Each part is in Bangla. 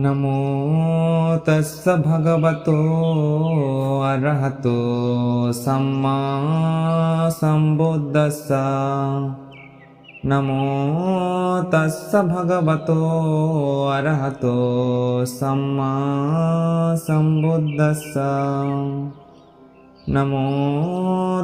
नमो तस्स भगवतो अरहतो सम्मा सम्बुद्धस्स। नमो तस्स भगवतो अरहतो सम्मा सम्बुद्धस्स। नमो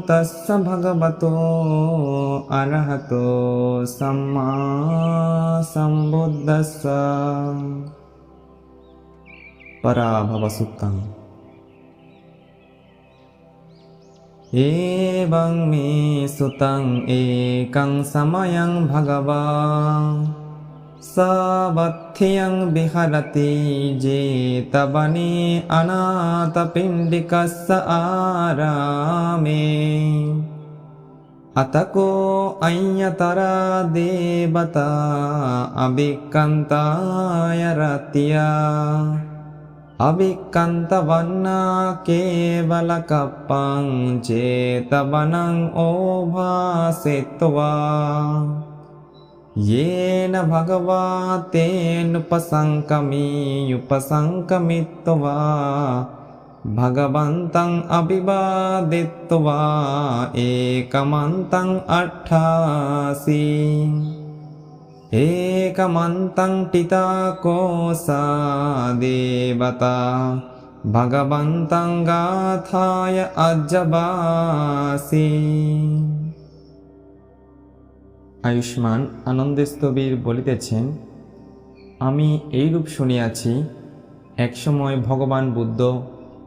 तस्स भगवतो अरहतो सम्मा सम्बुद्धस्स පරාභවසුත්තං. ඒවං මේ සුතං ඒකං සමයං භගවා. සාවත්්‍යයන් බිහරති ජේතබනේ අනාත පින්ඩිකස්ස ආරාමේ. අතකෝ අඤ්‍යතරා දේවතා අභික්කන්තාය රතියා අවික්කන්ත වන්නා කේවල කප්පං චේතවනං ඕභාසෙත්වා. යේන භගවා තේන උපසංකමී උපසංකමිත්වා භගවන්තං අභිවාදෙත්වා ඒකමන්තං අට්ඨාසී. कोसा देवता भगवन्तं गाथाय अजबासि আয়ুষ্মান আনন্দস্তবীর বলিতেছেন আমি এইরূপ শুনিয়াছি একসময় ভগবান বুদ্ধ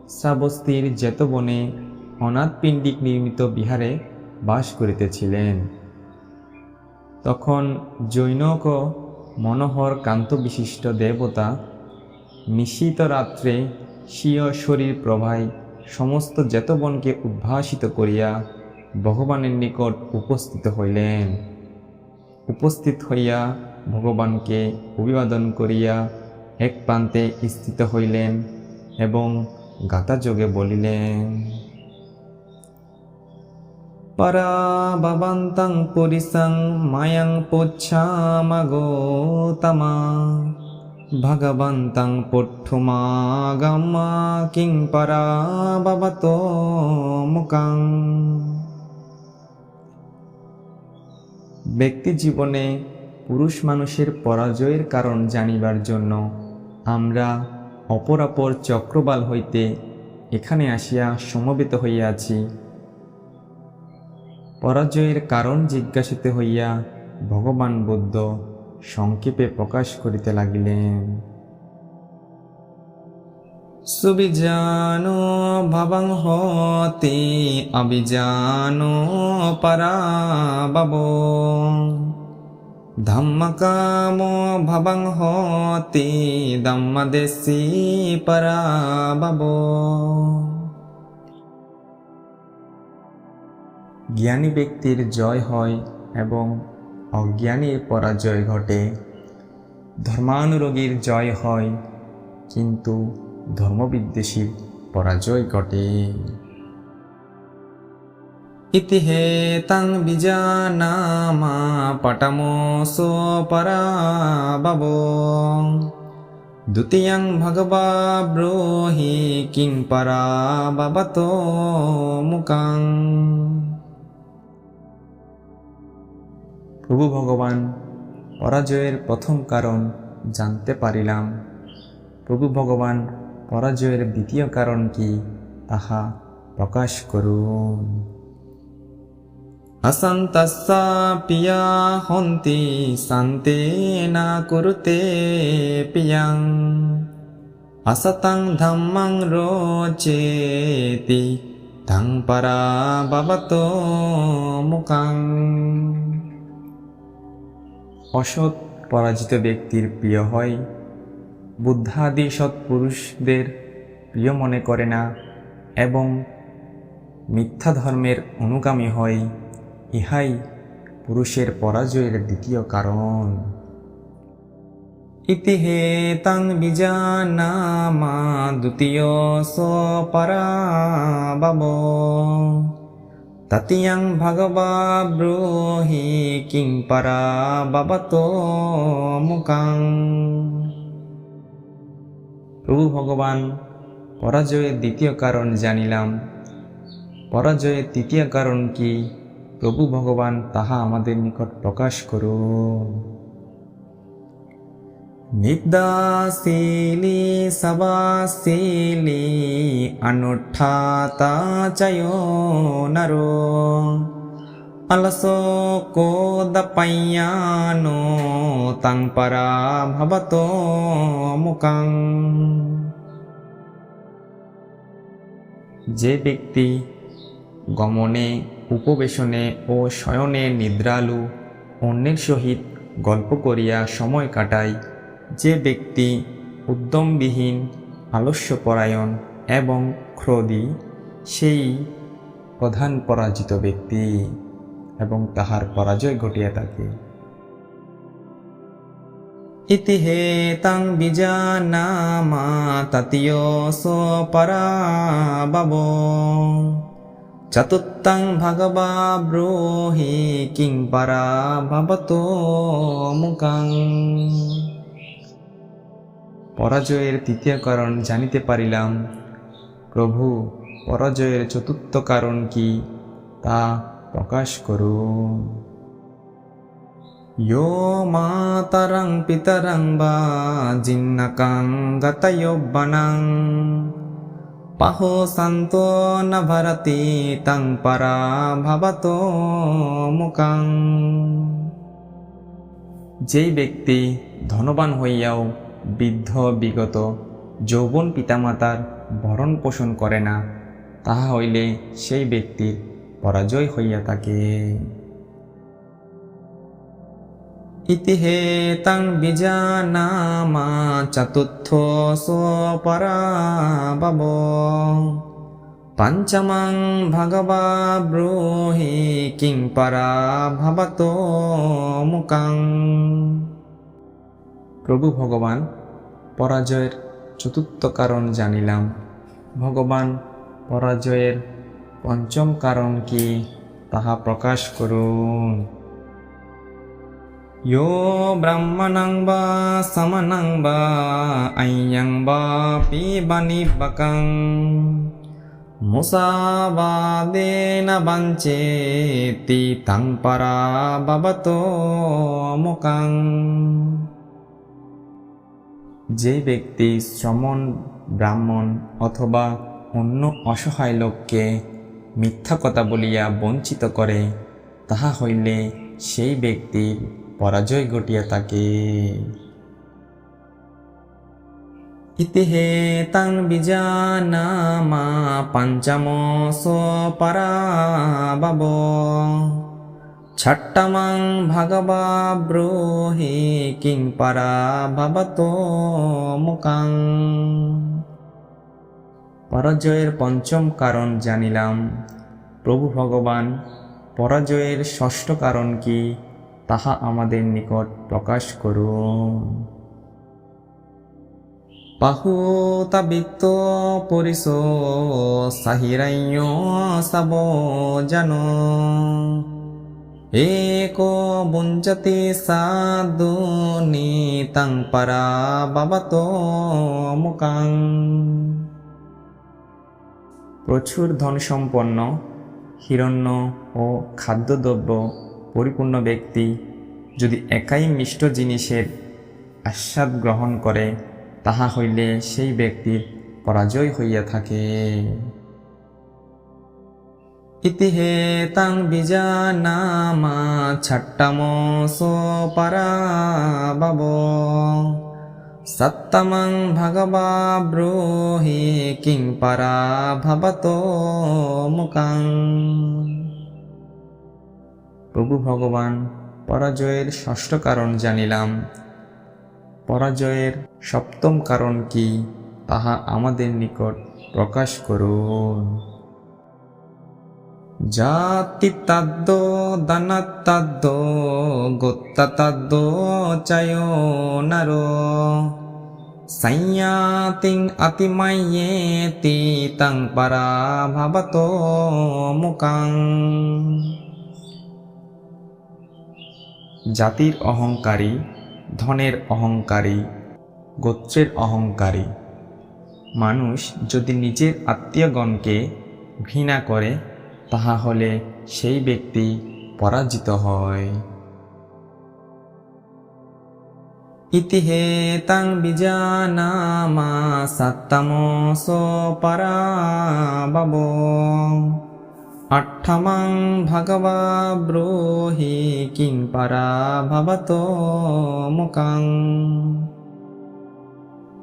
শ্রাবস্তির জেতবনে অনাথপিণ্ডিক নির্মিত বিহারে বাস করিতেছিলেন তখন জৈনক মনোহর কান্তবিশিষ্ট দেবতা নিশীত রাত্রে স্বীয় শরীর প্রভায় সমস্ত জেতবনকে উদ্ভাসিত করিয়া ভগবানের নিকট উপস্থিত হইলেন। উপস্থিত হইয়া ভগবানকে অভিবাদন করিয়া এক প্রান্তে স্থিত হইলেন এবং গাতাযোগে বলিলেন পরাভবন্तं পুরিসং মায়ং পুচ্ছামগোতমা ভগবন্तं পুঠুমাগমা কিং পরাভবতো মুখং ব্যক্তি জীবনে পুরুষ মানুষের পরাজয়ের কারণ জানিবার জন্য আমরা অপরাপর চক্রবাল হইতে এখানে আসিয়া সমবেত হইয়াছি পরাজয়ের কারণ জিজ্ঞাসিত হইয়া ভগবান বুদ্ধ সংক্ষেপে প্রকাশ করিতে লাগিলেন। সুবিজানো ভবং হতে অভিজানো পরাবব ধম্মকাম ভবং হতে দম্মদেশি পরাবব জ্ঞানী ব্যক্তির জয় হয় এবং অজ্ঞানীর পরাজয় ঘটে। ধর্মানুরোগীর জয় হয়, কিন্তু ধর্মবিদ্বেষীর পরাজয় ঘটে। ইতি হেতাং বিজানামা পটমোসো পরাবব দ্বিতীয়ং ভগবা ব্রোহি কিং পরাবতো মুকাং প্রভু ভগবান, পরাজয়ের প্রথম কারণ জানতে পারিলাম। প্রভু ভগবান, পরাজয়ের দ্বিতীয় কারণ কি তাহা প্রকাশ করুন। পিয়া হন্তি শান্তে না কুরুতে পিয়াং। অসতং ধম্মং রোচেতি ধং পরা ভবতো মুখাং। অসৎ পরাজিত ব্যক্তির প্রিয় হয়। বুদ্ধাদি সৎপুরুষদের প্রিয় মনে করে না এবং মিথ্যা ধর্মের অনুগামী হয়। ইহাই পুরুষের পরাজয়ের দ্বিতীয় কারণ। ইতি হেতাং বিজানামা দ্বিতীয় সপরাবব ততিয়াং ভগবা ব্রোহি কিং পরা বাবত মুকাং। প্রভু ভগবান, পরাজয়ের দ্বিতীয় কারণ জানিলাম। পরাজয়ের তৃতীয় কারণ কি? প্রভু ভগবান তাহা আমাদের নিকট প্রকাশ করুন। নিদ্দাশীলি সবাশীলি অনুঠাতা চয় নরো। অলসো কোদপাইয়ানো তাং পরা ভবত মুকাং যে ব্যক্তি গমনে, উপবেশনে ও শয়নে নিদ্রালু, অন্যের সহিত গল্প করিয়া সময় কাটায় যে ব্যক্তি উদ্যমবিহীন, আলস্যপরায়ণ এবং ক্রোধী, সেই প্রধান পরাজিত ব্যক্তি এবং তাহার পরাজয় ঘটিয়া থাকে। ইতি হে তাং বিজানামা ততীয় সোপরাবব চতুর্থং ভগবা ব্রোহি কিং পরা ভবতো মুকাং পরাজয়ের তৃতীয় কারণ জানিতে পারিলাম প্রভু পরাজয়ের চতুর্থ কারণ কি তা প্রকাশ করুন यो मातरं पितरं वा जिन्नकं गतयोब्बनं पहो सन्तो न भरति तं परा भवतो মুকাং যেই ব্যক্তি ধনবান হইয়াও বৃদ্ধ, বিগত, যৌবন পিতামাতার ভরণ পোষণ করে না, তাহা হইলে সেই ব্যক্তির পরাজয় হইয়া থাকে। ইতি হে তাং বিজানামা চতুর্থ সোপরাবব পঞ্চমং ভগবা ব্রোহি কিং পরা ভবত মুকাং প্রভু ভগবান পরাজয়ের চতুর্থ কারণ জানিলাম ভগবান পরাজয়ের পঞ্চম কারণ কি তাহা প্রকাশ করুন यो ब्रह्मणं वा समनं वा अय्यं वा पिबनिबकं मुसावादेन वञ्चेति तं परा भवतो মুকাং যে ব্যক্তি শ্রমণ, ব্রাহ্মণ অথবা অন্য অসহায় লোককে মিথ্যা কথা বলিয়া বঞ্চিত করে, তাহা হইলে সেই ব্যক্তির পরাজয় ঘটিয়া থাকে। ইতি হে তাং বিজানামা পঞ্চম সোপরাবব ছট্টমং ভগবা ব্রোহি কিং পরা ভবতো মুকাং পরাজয়ের পঞ্চম কারণ জানিলাম প্রভু ভগবান পরাজয়ের ষষ্ঠ কারণ কি তাহা আমাদের নিকট প্রকাশ করুন পাহুতাবিত্ত পরিস সাহিরাইয় সব জন বুঞ্চতি সাধুনি তাং পরা বাবত মুকাং প্রচুর ধন সম্পন্ন, হিরণ্য ও খাদ্যদ্রব্য পরিপূর্ণ ব্যক্তি যদি একাই মিষ্ট জিনিসের আস্বাদ গ্রহণ করে, তাহা হইলে সেই ব্যক্তির পরাজয় হইয়া থাকে। ইতি হে তাং বিজানামা ছট্টম সোপরাবব সত্তমং ভগবা ব্রোহি কিং পরা ভবতো মুকাং প্রভু ভগবান পরাজয়ের ষষ্ঠ কারণ জানিলাম। পরাজয়ের সপ্তম কারণ কি, তাহা আমাদের নিকট প্রকাশ করুন। জাতি তাদ্দ দানাত্তাদ্দ গোত্তাতাদ্দ চায় নর। সংয়াতিং অতিমাইয়েতি তং পরা মুকাং। জাতির অহংকারী, ধনের অহংকারী, গোত্রের অহংকারী। মানুষ যদি নিজের আত্মীয়গণকে ঘৃণা করে তাহা হলে সেই ব্যক্তি পরাজিত হয়। ইতি হেতাং বিজানামা সাত্তামসো পরাবব। আট্ঠামাং ভগবা ব্রোহি কিং পরা ভবত মুকাং।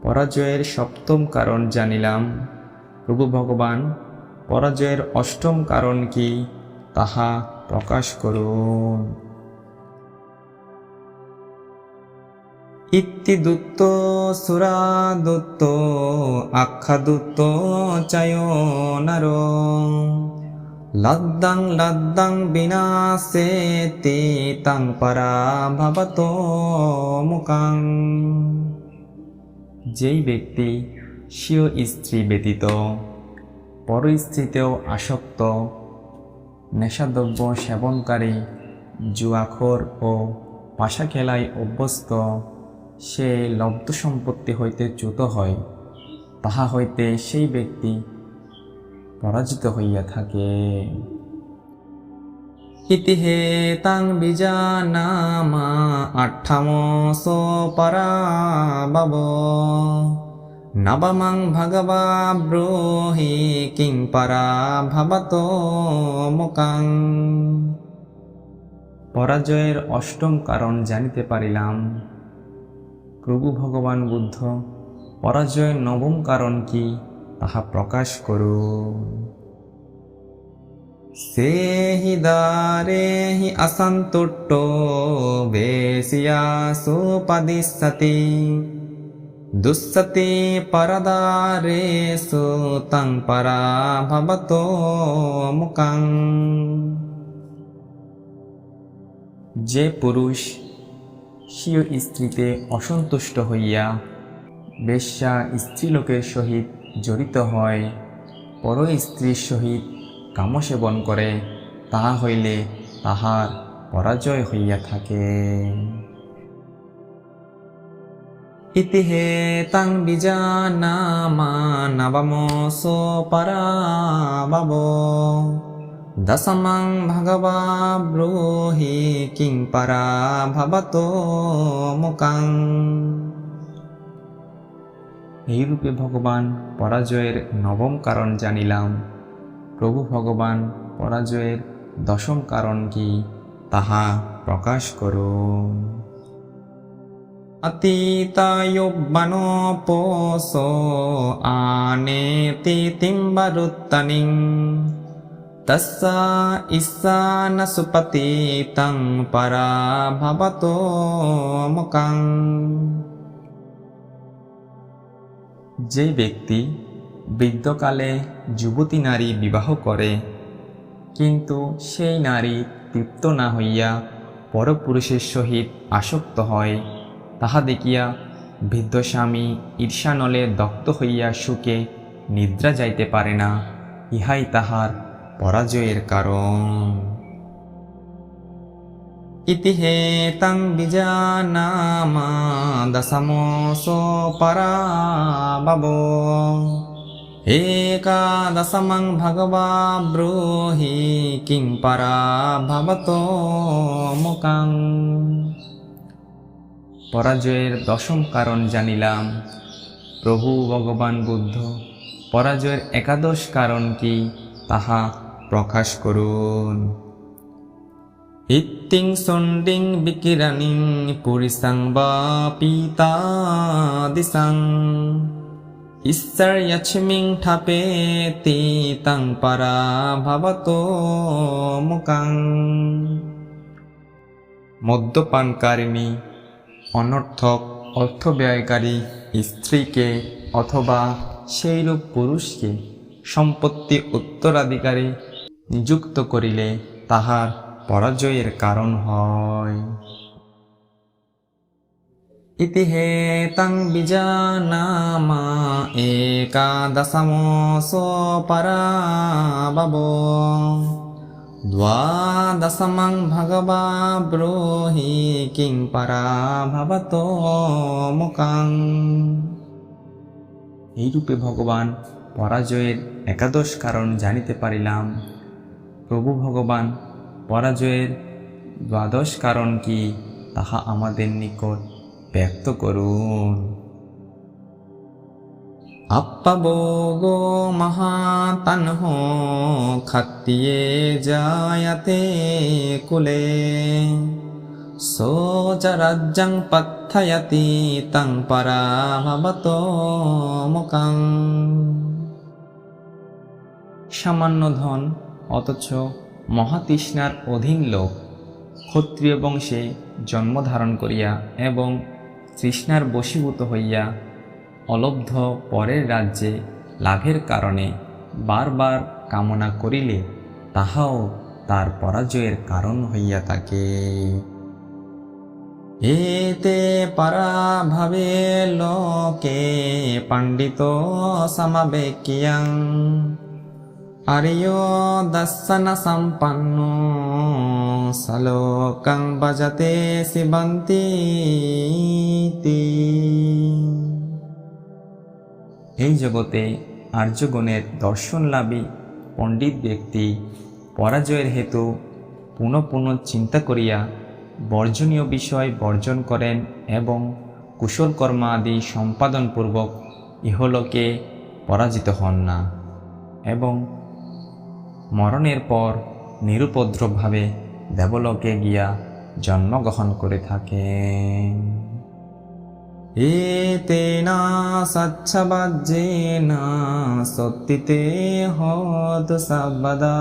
পরাজয়ের সপ্তম কারণ জানিলাম। প্রভু ভগবান পরাজয়ের অষ্টম কারণ কি তাহা প্রকাশ করুন। ইত্তিদুত্ত সুরাদুত্ত আখ্যাদুত্ত চায় নর। লদ্দাং লদ্দাং বিনাশে তে তাং পরা ভবত মুকাং। যেই ব্যক্তি স্বীয় স্ত্রী ব্যতীত পর স্ত্রীতেও আসক্ত। নেশাদ্রব্য সেবনকারী, জুয়াখোর ও পাশা খেলায় অভ্যস্ত, সে লব্ধ সম্পত্তি হইতে চ্যুত হয়। তাহা হইতে সেই ব্যক্তি পরাজিত হইয়া থাকে। ইতি হেতাং বিজানামা আঠামস পরাবব নবমং ভগবা ব্রোহি কিং পরা ভবত মুকাং পরাজয়ের অষ্টম কারণ জানিতে পারিলাম প্রভু ভগবান বুদ্ধ পরাজয়ের নবম কারণ কি তাহা প্রকাশ করুন সেহি দারে হি অসন্তুষ্ট বেশিয়া সুপদিশতি দুঃসতি পরদারে সুতং পরা ভবত মুকাং যে পুরুষ স্বীয় স্ত্রীতে অসন্তুষ্ট হইয়া বেশ্যা স্ত্রীলোকের সহিত জড়িত হয় পর স্ত্রীর সহিত কামসেবন করে, তাহা হইলে তাহার পরাজয় হইয়া থাকে। ইতি হেতাং বিজানামা নবমস পরাবব দশমং ভগবা ব্রোহি কিং পরা ভবত মুকাং। এইরূপে ভগবান পরাজয়ের নবম কারণ জানিলাম। প্রভু ভগবান পরাজয়ের দশম কারণ কি তাহা প্রকাশ করুন। আনেতি তিম্বরুত্তনিং তস্যা ঈশান সুপতিতং পরা ভবত মুকাং যে ব্যক্তি বৃদ্ধকালে যুবতী নারী বিবাহ করে কিন্তু সেই নারী তৃপ্ত না হইয়া পরপুরুষের সহিত আসক্ত হয়। তাহা দেখিয়া বৃদ্ধ স্বামী ঈর্ষানলে দগ্ধ হইয়া সুখে নিদ্রা যাইতে পারে না, ইহাই তাহার পরাজয়ের কারণ। ইতি হেতাং বিজানামা দশমস পরাবব একাদশমং ভগবা ব্রোহি কিং পরা ভবত মুকাং পরাজয়ের দশম কারণ জানিলাম। প্রভু ভগবান বুদ্ধ, পরাজয়ের একাদশ কারণ কি তাহা প্রকাশ করুন। ইত্তিং সন্ডিং বিকিরানিং পুরিসাং বা পিতা দিসাং। ঈশ্বর যচ্মিং ঠাপে তিতাং পারা ভবত মুকাং। মদ্যপানকারিণী অনর্থক অর্থ ব্যয়কারী স্ত্রীকে অথবা সেইরূপ পুরুষকে সম্পত্তি উত্তরাধিকারী নিযুক্ত করিলে তাহার পরাজয়ের কারণ হয়। ইতি হেতাং বিজানামা একাদশমস পরাবব দ্বাদশমং ভগবা ব্রোহি কিং পরা ভবত মুকাং এইরূপে ভগবান পরাজয়ের একাদশ কারণ জানিতে পারিলাম। প্রভু ভগবান, পরাজয়ের দ্বাদশ কারণ কি তাহা আমাদের নিকট ব্যক্ত করুন। আপ্পাবোগো মহাতনহ খাত্তিয়ে জায়াতে কুলে। সোজরাজ্যং পথয়তি তং পরাভবত মুকাং। সামান্য ধন, অথচ মহাতৃষ্ণার অধীন লোক। ক্ষত্রিয় বংশে জন্মধারণ করিয়া এবং তৃষ্ণার বশীভূত হইয়া অলব্ধ পরের রাজ্যে লাভের কারণে বারবার কামনা করিলে তাহাও তার পরাজয়ের কারণ হইয়া থাকে। এতে পরাভাবে লোকে পণ্ডিত সমাবেকিয়াং আর্য দর্শন সম্পন্ন সলোকং ভজতে শিবন্তি এই জগতে আর্যগণের দর্শনলাভী পণ্ডিত ব্যক্তি পরাজয়ের হেতু পুনঃ পুনঃ চিন্তা করিয়া বর্জনীয় বিষয় বর্জন করেন এবং কুশলকর্মা আদি সম্পাদনপূর্বক ইহলোকে পরাজিত হন না এবং মরণের পর নিরুপদ্রবভাবে দেবলোকে গিয়া জন্মগ্রহণ করে থাকেন। এতেনা স্বচ্ছবাজ্যেন সত্যিতে হত সর্বদা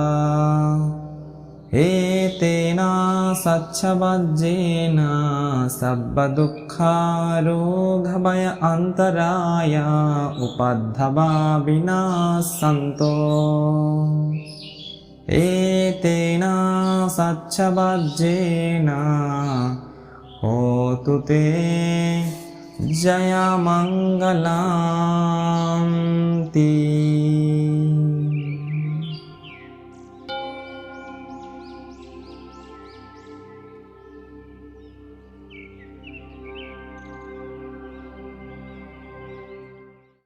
এতেনা স্বচ্ছবাজ্যেন সর্বদুঃখারোঘভয় অন্তরায় উপাদ্ধবা বিনাশন্ত এতেন স্বচ্ছবাজ্যেন হোতু তে जयमङ्गला